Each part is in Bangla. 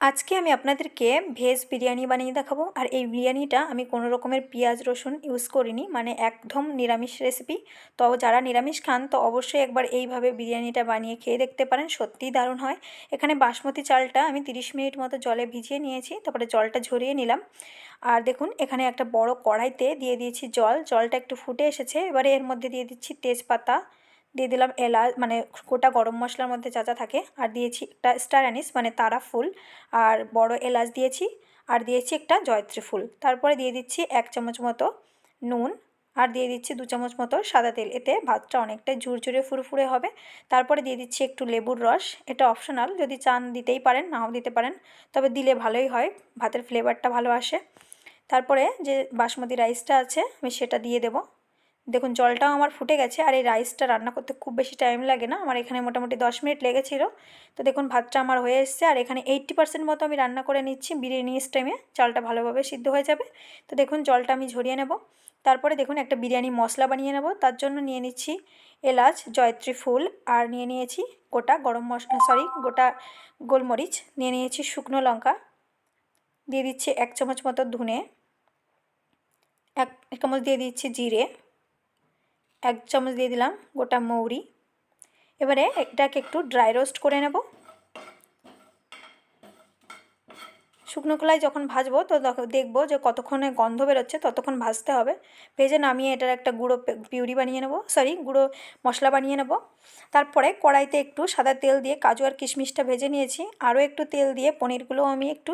আজকে আমি আপনাদেরকে ভেজ বিরিয়ানি বানিয়ে দেখাবো। আর এই বিরিয়ানিটা আমি কোনো রকমের পেঁয়াজ, রসুন ইউজ করিনি মানে একদম নিরামিষ রেসিপি তো যারা নিরামিষ খান, তো অবশ্যই একবার এইভাবে বিরিয়ানিটা বানিয়ে খেয়ে দেখতে পারেন, সত্যিই দারুণ হয়। এখানে বাসমতি চালটা আমি 30 মিনিট মতো জলে ভিজিয়ে নিয়েছি, তারপরে জলটা ঝরিয়ে নিলাম। আর দেখুন, এখানে একটা বড় কড়াইতে দিয়ে দিয়েছি জল, জলটা একটু ফুটে এসেছে। এবারে এর মধ্যে দিয়ে দিচ্ছি তেজপাতা দিয়ে দিলাম এলাচ মানে গোটা গরম মশলার মধ্যে যা যা থাকে, আর দিয়েছি একটা স্টার অ্যানিস মানে তারা ফুল, আর বড় এলাচ দিয়েছি, আর দিয়েছি একটা জয়ত্রী ফুল। তারপরে দিয়ে দিচ্ছি এক চামচ মতো নুন, আর দিয়ে দিচ্ছি দু চামচ মতো সাদা তেল। এতে ভাতটা অনেকটাই ঝুরঝুরে ফুরফুরে হবে। তারপরে দিয়ে দিচ্ছি একটু লেবুর রস। এটা অপশনাল, যদি চান দিতেই পারেন, নাও দিতে পারেন, তবে দিলে ভালোই হয়, ভাতের ফ্লেভারটা ভালো আসে। তারপরে যে বাসমতি রাইসটা আছে, আমি সেটা দিয়ে দেবো। দেখুন, জলটাও আমার ফুটে গেছে আর এই রাইসটা রান্না করতে খুব বেশি টাইম লাগে না। আমার এখানে মোটামুটি দশ মিনিট লেগেছিলো। তো দেখুন, ভাতটা আমার হয়ে এসছে আর এখানে এইট্টি পার্সেন্ট মতো আমি রান্না করে নিচ্ছি বিরিয়ানি টাইমে চালটা ভালোভাবে সিদ্ধ হয়ে যাবে। তো দেখুন, জলটা আমি ঝরিয়ে নেব। তারপরে দেখুন, একটা বিরিয়ানি মশলা বানিয়ে নেব। তার জন্য নিয়ে নিচ্ছি এলাচ, জয়ত্রী ফুল আর নিয়ে নিয়েছি গোটা গরম মশলা সরি গোটা গোলমরিচ। নিয়ে নিয়েছি শুকনো লঙ্কা। দিয়ে দিচ্ছি এক চামচ মতো ধুনে। এক চামচ দিয়ে দিচ্ছি জিরে। এক চামচ দিয়ে দিলাম গোটা মৌরি। এবারে এটাকে একটু ড্রাই রোস্ট করে নেব। শুকনো কলায় যখন ভাজবো তো দেখব যে কতক্ষণে গন্ধ বেরোচ্ছে ততক্ষণ ভাজতে হবে। ভেজে নামিয়ে এটার একটা গুঁড়ো পিউরি বানিয়ে নেব সরি গুঁড়ো মশলা বানিয়ে নেব। তারপরে কড়াইতে একটু সাদা তেল দিয়ে কাজু আর কিশমিশটা ভেজে নিয়েছি। আরও একটু তেল দিয়ে পনিরগুলো আমি একটু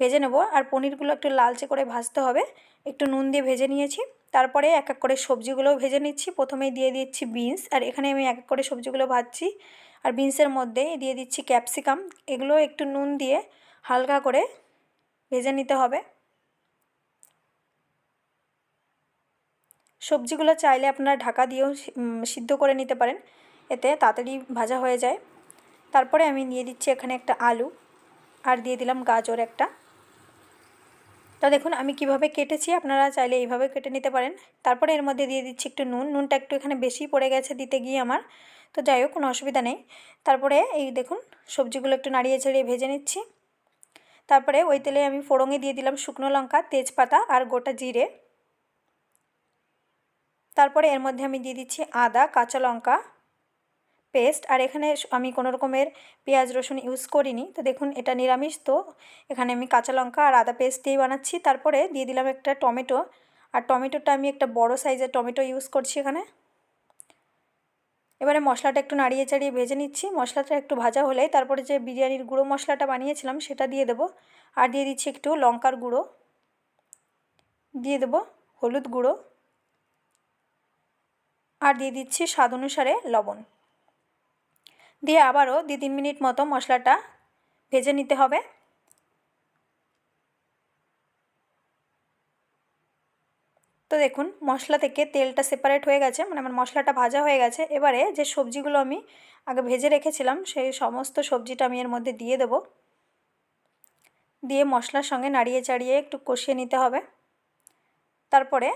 ভেজে নেব। আর পনিরগুলো একটু লালচে করে ভাজতে হবে। একটু নুন দিয়ে ভেজে নিয়েছি। তারপরে এক এক করে সবজিগুলো ভেজে নিচ্ছি। প্রথমেই দিয়ে দিচ্ছি বিনস, আর এখানে আমি এক এক করে সবজিগুলো ভাজছি। আর বিনসের মধ্যে দিয়ে দিচ্ছি ক্যাপসিকাম। এগুলো একটু নুন দিয়ে হালকা করে ভেজে নিতে হবে। সবজিগুলো চাইলে আপনারা ঢাকা দিয়েও সিদ্ধ করে নিতে পারেন। এতে তাড়াতাড়ি ভাজা হয়ে যায়। তারপরে আমি দিয়ে দিচ্ছি এখানে একটা আলু। আর দিয়ে দিলাম গাজর একটা। তা দেখুন, আমি কীভাবে কেটেছি আপনারা চাইলে এইভাবে কেটে নিতে পারেন। তারপরে এর মধ্যে দিয়ে দিচ্ছি একটু নুন। নুনটা একটু এখানে বেশি পড়ে গেছে দিতে গিয়ে আমার, তো যাই হোক, কোনো অসুবিধা নেই। তারপরে এই দেখুন, সবজিগুলো একটু নাড়িয়ে ছাড়িয়ে ভেজে নিচ্ছি। তারপরে ওই তেলে আমি ফোড়ঙে দিয়ে দিলাম শুকনো লঙ্কা, তেজপাতা আর গোটা জিরে। তারপরে এর মধ্যে আমি দিয়ে দিচ্ছি আদা, কাঁচা লঙ্কা পেস্ট আর এখানে আমি কোনো রকমের পেঁয়াজ, রসুন ইউজ করিনি। তো দেখুন, এটা নিরামিষ তো। এখানে আমি কাঁচা লঙ্কা আর আদা পেস্ট দিয়েই বানাচ্ছি। তারপরে দিয়ে দিলাম একটা টমেটো। আর টমেটোটা আমি একটা বড় সাইজের টমেটো ইউজ করছি এখানে। এবারে মশলাটা একটু নাড়িয়ে চাড়িয়ে ভেজে নিচ্ছি। মশলাটা একটু ভাজা হলে তারপরে যে বিরিয়ানির গুঁড়ো মশলাটা বানিয়েছিলাম, সেটা দিয়ে দেবো। আর দিয়ে দিচ্ছি একটু লঙ্কার গুঁড়ো। দিয়ে দেবো হলুদ গুঁড়ো। আর দিয়ে দিচ্ছি স্বাদ অনুসারে লবণ। দিয়ে আবারও দু তিন মিনিট মতো মশলাটা ভেজে নিতে হবে। তো দেখুন, মশলা থেকে তেলটা সেপারেট হয়ে গেছে মানে আমার মশলাটা ভাজা হয়ে গেছে। এবারে যে সবজিগুলো আমি আগে ভেজে রেখেছিলাম, সেই সমস্ত সবজিটা আমি এর মধ্যে দিয়ে দেব। দিয়ে মশলার সঙ্গে নাড়িয়ে চাড়িয়ে একটু কষিয়ে নিতে হবে। তারপরে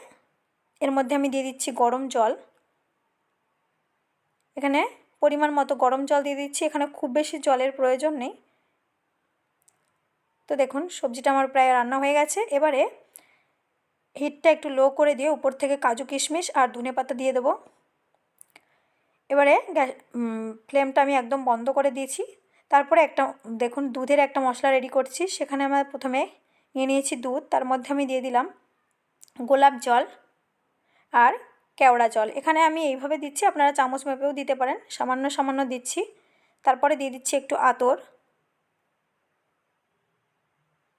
এর মধ্যে আমি দিয়ে দিচ্ছি গরম জল। এখানে পরিমাণ মতো গরম জল দিয়ে দিচ্ছি। এখানে খুব বেশি জলের প্রয়োজন নেই। তো দেখুন, সবজিটা আমার প্রায় রান্না হয়ে গেছে। এবারে হিটটা একটু লো করে দিয়ে উপর থেকে কাজু কিশমিশ আর ধনে পাতা দিয়ে দেবো। এবারে গ্যাস ফ্লেমটা আমি একদম বন্ধ করে দিয়েছি। তারপরে একটা, দেখুন, দুধের একটা মশলা রেডি করছি। সেখানে আমার প্রথমে নিয়ে নিয়েছি দুধ। তার মধ্যে আমি দিয়ে দিলাম গোলাপ জল আর কেওড়া জল। এখানে আমি এইভাবে দিচ্ছি, আপনারা চামচ মেপেও দিতে পারেন। সামান্য সামান্য দিচ্ছি। তারপরে দিয়ে দিচ্ছি একটু আতর।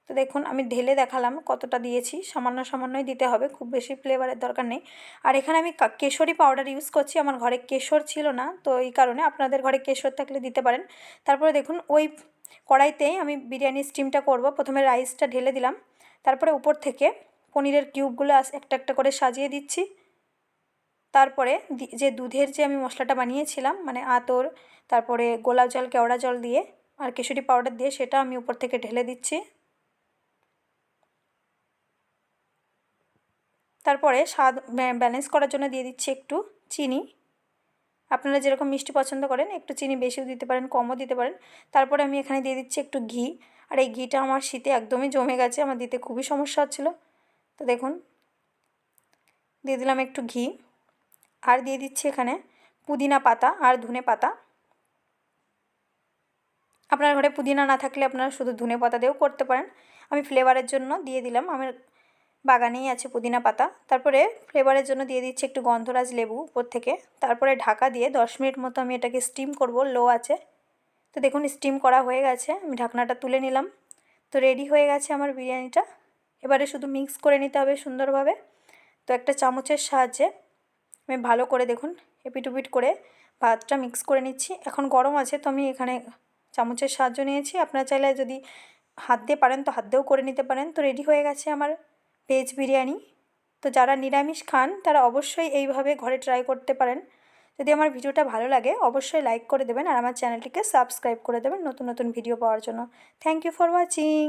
তো দেখুন, আমি ঢেলে দেখালাম কতটা দিয়েছি। সামান্য সামান্যই দিতে হবে, খুব বেশি ফ্লেভারের দরকার নেই। আর এখানে আমি কেশরি পাউডার ইউজ করছি। আমার ঘরে কেশর ছিল না, তো এই কারণে আপনাদের ঘরে কেশর থাকলে দিতে পারেন। তারপরে দেখুন, ওই কড়াইতেই আমি বিরিয়ানি স্টিমটা করব। প্রথমে রাইসটা ঢেলে দিলাম। তারপরে উপর থেকে পনিরের কিউবগুলো একটা একটা করে সাজিয়ে দিচ্ছি। তারপরে যে দুধের যে আমি মশলাটা বানিয়েছিলাম মানে আতর, তারপরে গোলাপ জল, কেওড়া জল দিয়ে আর কেশরি পাউডার দিয়ে, সেটা আমি উপর থেকে ঢেলে দিচ্ছি। তারপরে স্বাদ ব্যালেন্স করার জন্য দিয়ে দিচ্ছি একটু চিনি। আপনারা যেরকম মিষ্টি পছন্দ করেন, একটু চিনি বেশিও দিতে পারেন, কমও দিতে পারেন। তারপরে আমি এখানে দিয়ে দিচ্ছি একটু ঘি। আর এই ঘিটা আমার শীতে একদমই জমে গেছে, আমার দিতে খুবই সমস্যা হচ্ছিল। তো দেখুন, দিয়ে দিলাম একটু ঘি। আর দিয়ে দিচ্ছি এখানে পুদিনা পাতা আর ধনে পাতা। আপনার ঘরে পুদিনা না থাকলে আপনারা শুধু ধনে পাতা দিয়েও করতে পারেন। আমি ফ্লেভারের জন্য দিয়ে দিলাম। আমার বাগানেই আছে পুদিনা পাতা। তারপরে ফ্লেভারের জন্য দিয়ে দিচ্ছি একটু গন্ধরাজ লেবু উপর থেকে। তারপরে ঢাকা দিয়ে দশ মিনিট মতো আমি এটাকে স্টিম করব লো আছে। তো দেখুন স্টিম করা হয়ে গেছে। আমি ঢাকনাটা তুলে নিলাম। তো রেডি হয়ে গেছে আমার বিরিয়ানিটা। এবারে শুধু মিক্স করে নিতে হবে সুন্দরভাবে। তো একটা চামচের সাহায্যে আমি ভালো করে দেখুন এপিটুপিট করে ভাতটা মিক্স করে নিচ্ছি। এখন গরম আছে তো আমি এখানে চামচের সাহায্য নিয়েছি। আপনারা চাইলে যদি হাত দিয়ে পারেন তো হাত দিয়েও করে নিতে পারেন। তো রেডি হয়ে গেছে আমার ভেজ বিরিয়ানি। তো যারা নিরামিষ খান, তারা অবশ্যই এইভাবে ঘরে ট্রাই করতে পারেন। যদি আমার ভিডিওটা ভালো লাগে, অবশ্যই লাইক করে দেবেন আর আমার চ্যানেলটিকে সাবস্ক্রাইব করে দেবেন নতুন নতুন ভিডিও পাওয়ার জন্য। Thank you for watching